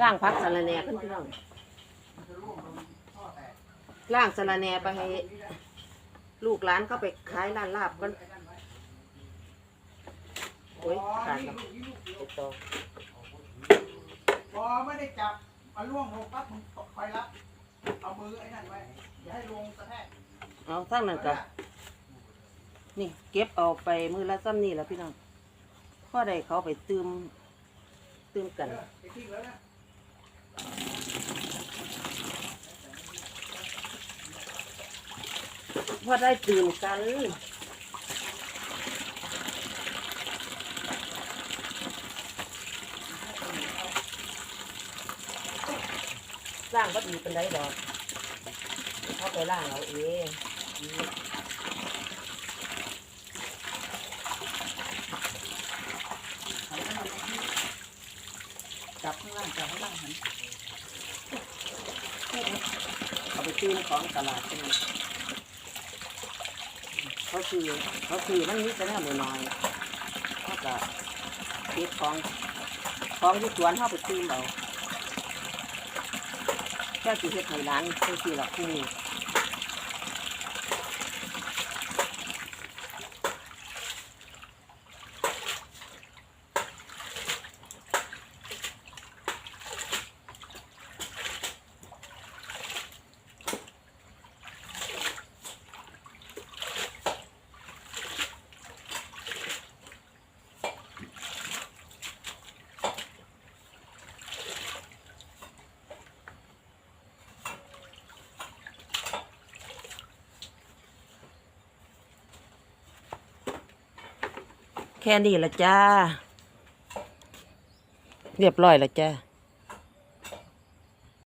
ล่างพักสะรแหน่ขึ้นพี่น้องล่างสะรแหน่ไปให้ลูกหลานเข้าไปขายร้านลาบกันโอ้ยขาดแล้วติดต่อพอไม่ได้จับมาล่วงลงปั๊บมึงคอยรับเอามือไอ้นั่นไว้อย่าให้ลงกระแทกเอาทั้งนั้นก็นี่เก็บเอาไปมือละซ้ำนี่แล้วพี่น้องพ่อได้เขาไปตืมตืมกัน ไปทิ้งแล้วนะ พ่อได้ตื่นกันล่างก็ดีเป็นไรดอกเขาไปล่างเอาเอง จับข้างล่างจับข้างล่างหันเอาไปซื้อของตลาดใช่ไหมเขาคือเขาคือมันนิดแต่แน่หน่อยๆเขาก็เก็บของของที่สวนเขาไปซื้อเอาแค่สิเฮ็ดให้ร้านเพื่อสิละคู่ แค่นี้ละจ้า เรียบร้อยละจ้า